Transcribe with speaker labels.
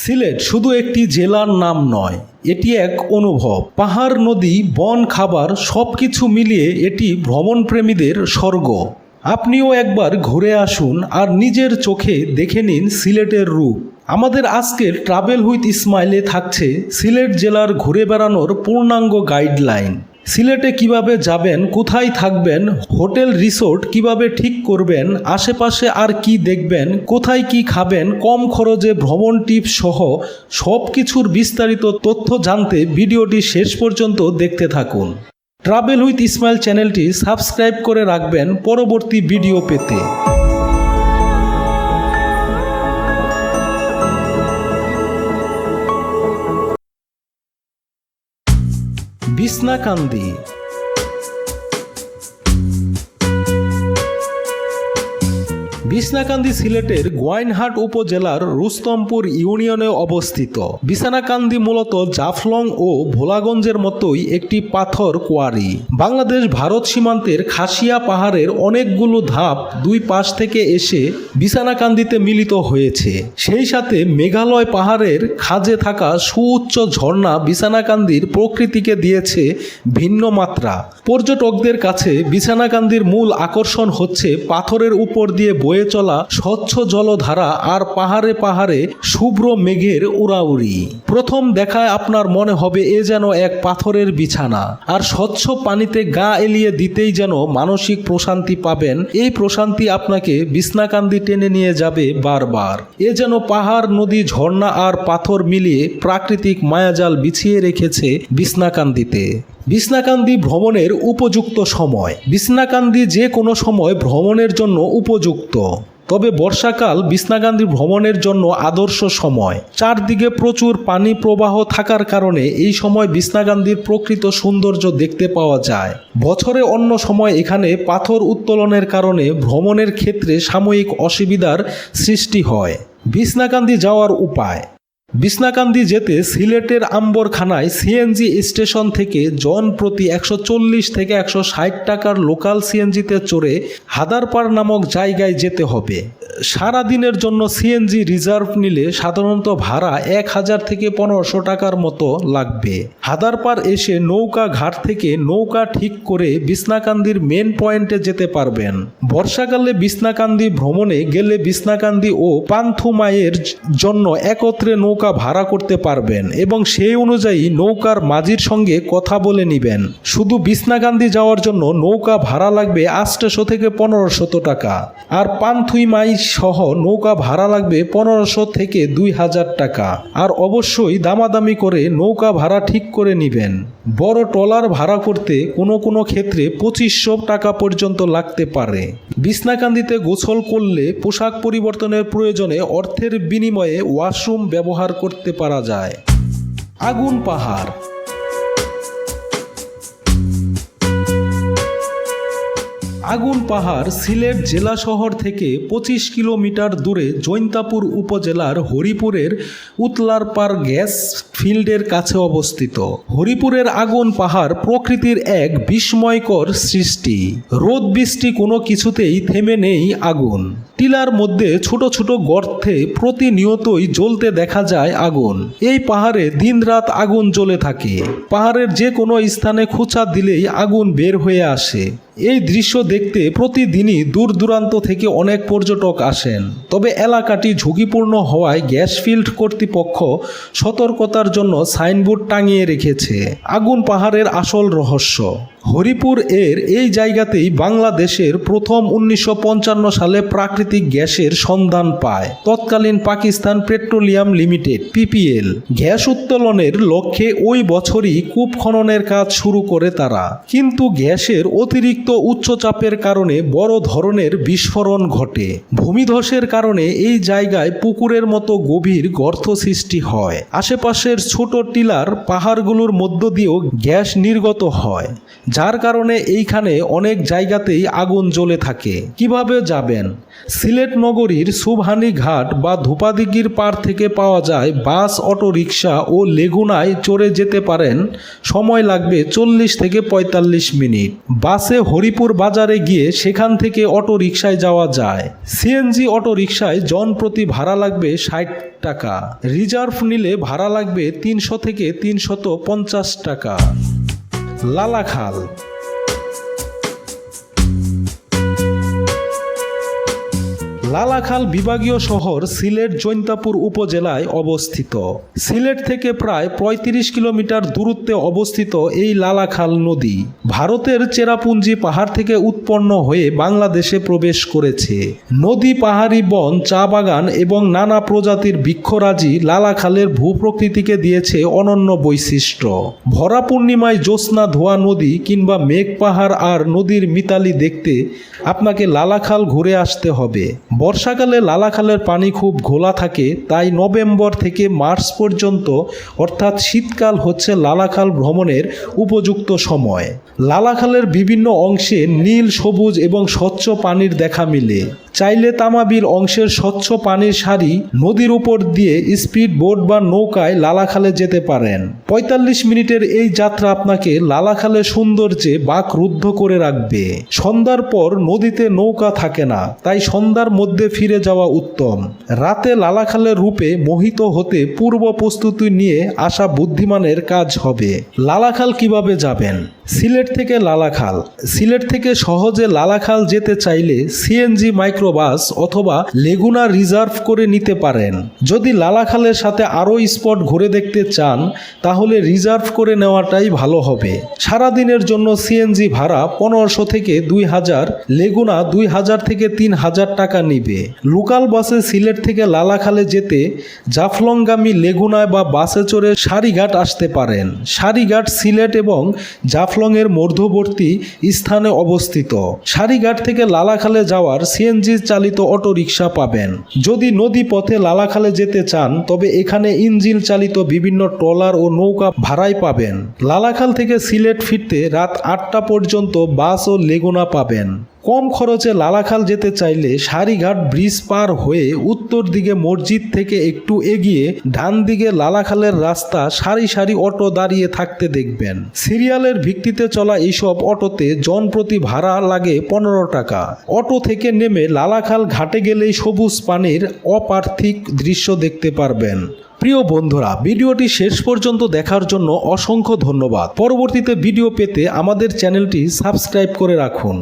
Speaker 1: সিলেট শুধু একটি জেলার নাম নয়, এটি এক অনুভব। পাহাড়, নদী, বন, খাবার সব কিছু মিলিয়ে এটি ভ্রমণপ্রেমীদের স্বর্গ। আপনিও একবার ঘুরে আসুন আর নিজের চোখে দেখে নিন সিলেটের রূপ। আমাদের আজকের ট্রাভেল উইথ ইসমাইলে থাকছে সিলেট জেলার ঘুরে বেড়ানোর পূর্ণাঙ্গ গাইডলাইন সিলেটে কীভাবে যাবেন, কোথায় থাকবেন, হোটেল, রিসোর্ট কীভাবে ঠিক করবেন, আশেপাশে আর কি দেখবেন, কোথায় কি খাবেন, কম খরচে ভ্রমণ টিপস সহ সব কিছুর বিস্তারিত তথ্য জানতে ভিডিওটি শেষ পর্যন্ত দেখতে থাকুন। ট্রাভেল উইথ ইসমাইল চ্যানেলটি সাবস্ক্রাইব করে রাখবেন পরবর্তী ভিডিও পেতে। বিছনাকান্দি বিছনাকান্দি সিলেটের গোয়াইনহাট উপজেলার রুস্তমপুর ইউনিয়নে অবস্থিত। বিছানাকান্দি মূলত জাফলং ও ভোলাগঞ্জের মতোই একটি পাথর কোয়ারি। বাংলাদেশ ভারত সীমান্তের খাসিয়া পাহাড়ের অনেকগুলো ধাপ দুই পাশ থেকে এসে বিছানাকান্দিতে মিলিত হয়েছে। সেই সাথে মেঘালয় পাহাড়ের খাজে থাকা সুউচ্চ ঝর্ণা বিছানাকান্দির প্রকৃতিকে দিয়েছে ভিন্ন মাত্রা। পর্যটকদের কাছে বিছানাকান্দির মূল আকর্ষণ হচ্ছে পাথরের উপর দিয়ে বয়ে চলা স্বচ্ছ জলধারা আর পাহাড়ে পাহাড়ে শুভ্র মেঘের উড়াউড়ি। প্রথম দেখায় আপনার মনে হবে এ যেন এক পাথরের বিছানা। আর স্বচ্ছ পানিতে গা এলিয়ে দিতেই যেন মানসিক প্রশান্তি পাবেন, এই প্রশান্তি আপনাকে বিছনাকান্দি টেনে নিয়ে যাবে বারবার। এ যেন পাহাড়, নদী, ঝর্ণা আর পাথর মিলিয়ে প্রাকৃতিক মায়াজাল বিছিয়ে রেখেছে বিছনাকান্দিতে। বিছনাকান্দি ভ্রমণের উপযুক্ত সময়। বিছনাকান্দি যে কোনো সময় ভ্রমণের জন্য উপযুক্ত। তবে বর্ষাকাল বিছনাকান্দি ভ্রমণের জন্য আদর্শ সময়। চারদিকে প্রচুর পানি প্রবাহ থাকার কারণে এই সময় বিছনাকান্দির প্রকৃত সৌন্দর্য দেখতে পাওয়া যায়। বছরে অন্য সময় এখানে পাথর উত্তোলনের কারণে ভ্রমণের ক্ষেত্রে সাময়িক অসুবিধার সৃষ্টি হয়। বিছনাকান্দি যাওয়ার উপায়। বিছনাকান্দি যেতে সিলেটের আম্বরখানায় সিএনজি স্টেশন থেকে জন প্রতি একশো চল্লিশ থেকে একশো ষাট টাকার লোকাল সিএনজিতে চড়ে হাদারপাড় নামক জায়গায় যেতে হবে। সারা দিনের জন্য সিএনজি রিজার্ভ নিলে সাধারণত ভাড়া এক হাজার থেকে পনেরোশো টাকার মতো লাগবে। হাদারপার এসে নৌকা ঘাট থেকে নৌকা ঠিক করে বিছনাকান্দির মেন পয়েন্টে যেতে পারবেন। বর্ষাকালে বিছনাকান্দি ভ্রমণে গেলে বিছনাকান্দি ও পান্থুমায়ের জন্য একত্রে নৌকা ভাড়া করতে পারবেন এবং সেই অনুযায়ী নৌকার মাঝির সঙ্গে কথা বলে নিবেন। শুধু বিছনাকান্দি যাওয়ার জন্য নৌকা ভাড়া লাগবে আটশো থেকে পনেরোশত টাকা। আর পান্থুইমাই সহ নৌকা ভাড়া লাগবে পনেরোশো থেকে দুই হাজার টাকা। আর অবশ্যই দামাদামি করে নৌকা ভাড়া ঠিক করে নিবেন। বড় ট্রলার ভাড়া করতে কোনো কোনো ক্ষেত্রে পঁচিশশো টাকা পর্যন্ত লাগতে পারে। বিছনাকান্দিতে গোসল করলে পোশাক পরিবর্তনের প্রয়োজনে অর্থের বিনিময়ে ওয়াশরুম ব্যবহার করতে পারা যায়। আগুন পাহাড় আগুন পাহাড় সিলেট জেলা শহর থেকে পঁচিশ কিলোমিটার দূরে জৈন্তাপুর উপজেলার হরিপুরের উতলারপাড় গ্যাস ফিল্ডের কাছে অবস্থিত। হরিপুরের আগুন পাহাড় প্রকৃতির এক বিস্ময়কর সৃষ্টি। রোদ, বৃষ্টি কোনো কিছুতেই থেমে নেই আগুন। টিলার মধ্যে ছোট ছোট গর্তে প্রতিনিয়তই জ্বলতে দেখা যায় আগুন। এই পাহাড়ে দিনরাত আগুন জ্বলে থাকে। পাহাড়ের যে কোনো স্থানে খোঁচা দিলেই আগুন বের হয়ে আসে। এই দৃশ্য দেখতে প্রতিদিনই দূর দূরান্ত থেকে অনেক পর্যটক আসেন। তবে এলাকাটি ঝুঁকিপূর্ণ হওয়ায় গ্যাস ফিল্ড কর্তৃপক্ষ সতর্কতার জন্য সাইনবোর্ড টাঙিয়ে রেখেছে। আগুন পাহাড়ের আসল রহস্য। হরিপুর এর এই জায়গাতেই বাংলাদেশের প্রথম উনিশশো পঞ্চান্ন সালে প্রাকৃতিক গ্যাসের সন্ধান পায়। তৎকালীন Pakistan petroleum limited, PPL. Gas উত্তোলনের লক্ষ্যে ওই বছরই কূপ খননের কাজ শুরু করে তারা। কিন্তু গ্যাসের অতিরিক্ত উচ্চচাপের কারণে বড় ধরনের বিস্ফোরণ ঘটে। ভূমিধসের কারণে এই জায়গায় পুকুরের মতো গভীর গর্ত সৃষ্টি হয়। আশেপাশের ছোট টিলার পাহাড়গুলোর মধ্য দিয়েও গ্যাস নির্গত হয়। যার কারণে এইখানে অনেক জায়গাতেই আগুন জ্বলে থাকে। কীভাবে যাবেন? সিলেট নগরীর সুবহানি ঘাট বা ধূপাদিগির পার থেকে পাওয়া যায় বাস, অটো রিক্সা ও লেগুনায় চড়ে যেতে পারেন। সময় লাগবে চল্লিশ থেকে পঁয়তাল্লিশ মিনিট। বাসে হরিপুর বাজারে গিয়ে সেখান থেকে অটো রিক্সায় যাওয়া যায়। সিএনজি অটো রিক্সায় জন প্রতি ভাড়া লাগবে ষাট টাকা। রিজার্ভ নিলে ভাড়া লাগবে তিনশো থেকে তিনশত পঞ্চাশ টাকা। লালাখাল লালাখাল বিভাগীয় শহর সিলেট জৈন্তাপুর উপজেলায় অবস্থিত। সিলেট থেকে প্রায় ৩৫ কিলোমিটার দূরত্বে অবস্থিত এই লালাখাল নদী ভারতের চেরাপুঞ্জি পাহাড় থেকে উৎপন্ন হয়ে বাংলাদেশে প্রবেশ করেছে। নদী পাহাড়ি বন, চা বাগান এবং নানা প্রজাতির বৃক্ষরাজি লালাখালের ভূপ্রকৃতিকে দিয়েছে অনন্য বৈশিষ্ট্য। ভরা পূর্ণিমায় জ্যোৎস্না ধোয়া নদী কিংবা মেঘ পাহাড় আর নদীর মিতালি দেখতে আপনাকে লালাখাল ঘুরে আসতে হবে। বর্ষাকালে লালাখালের পানি খুব ঘোলা থাকে, তাই নভেম্বর থেকে মার্চ পর্যন্ত, অর্থাৎ শীতকাল হচ্ছে লালাখাল ভ্রমণের উপযুক্ত সময়। লালাখালের বিভিন্ন অংশে নীল, সবুজ এবং স্বচ্ছ পানির দেখা মিলে। চাইলে তামাবিল অংশের স্বচ্ছ পানির সারি নদীর উপর দিয়ে স্পিড বোট বা নৌকায় লালাখালে যেতে পারেন। পঁয়তাল্লিশ মিনিটের এই যাত্রা আপনাকে লালাখালের সৌন্দর্যে বাক রুদ্ধ করে রাখবে। সন্ধ্যার পর নদীতে নৌকা থাকে না, তাই সন্ধ্যার মধ্যে ফিরে যাওয়া উত্তম। রাতে লালাখালের রূপে মোহিত হতে পূর্ব প্রস্তুতি নিয়ে আসা বুদ্ধিমানের কাজ হবে। লালাখাল কীভাবে যাবেন? সিলেট থেকে লালাখাল সিলেট থেকে সহজে লালাখাল যেতে চাইলে সিএনজি মাইক্রোবাস অথবা লেগুনা রিজার্ভ করে নিতে পারেন। যদি লালাখালের সাথে আরও স্পট ঘুরে দেখতে চান, তাহলে রিজার্ভ করে নেওয়াটাই ভালো হবে। সারাদিনের জন্য সিএনজি ভাড়া পনেরোশো থেকে দুই হাজার, লেগুনা দুই হাজার থেকে তিন হাজার টাকা নিবে। লোকাল বাসে সিলেট থেকে লালাখালে যেতে জাফলংগামী লেগুনায় বা বাসে চড়ে সারিঘাট আসতে পারেন। সারিঘাট, সিলেট এবং জাফলংয়ের মধ্যবর্তী স্থানে অবস্থিত। সারিঘাট থেকে লালাখালে যাওয়ার সিএনজি চালিত অটো রিক্সা পাবেন। যদি নদী পথে লালাখালে যেতে চান, তবে এখানে ইঞ্জিন চালিত বিভিন্ন ট্রলার ও নৌকা ভাড়ায় পাবেন। লালাখাল থেকে সিলেট ফিরতে রাত আটটা পর্যন্ত বাস ও লেগুনা পাবেন। কম খরচে লালাখাল যেতে চাইলে সারিঘাট ব্রিজ পার হয়ে উত্তর দিকে মসজিদ থেকে একটু এগিয়ে ডান দিকে লালাখালের রাস্তা সারি সারি অটো দাঁড়িয়ে থাকতে দেখবেন। সিরিয়ালের ভিত্তিতে চলা এইসব অটোতে জন প্রতি ভাড়া লাগে পনেরো টাকা। অটো থেকে নেমে লালাখাল ঘাটে গেলেই সবুজ পানির অপার্থিক দৃশ্য দেখতে পারবেন। প্রিয় বন্ধুরা, ভিডিওটি শেষ পর্যন্ত দেখার জন্য অসংখ্য ধন্যবাদ। পরবর্তীতে ভিডিও পেতে আমাদের চ্যানেলটি সাবস্ক্রাইব করে রাখুন।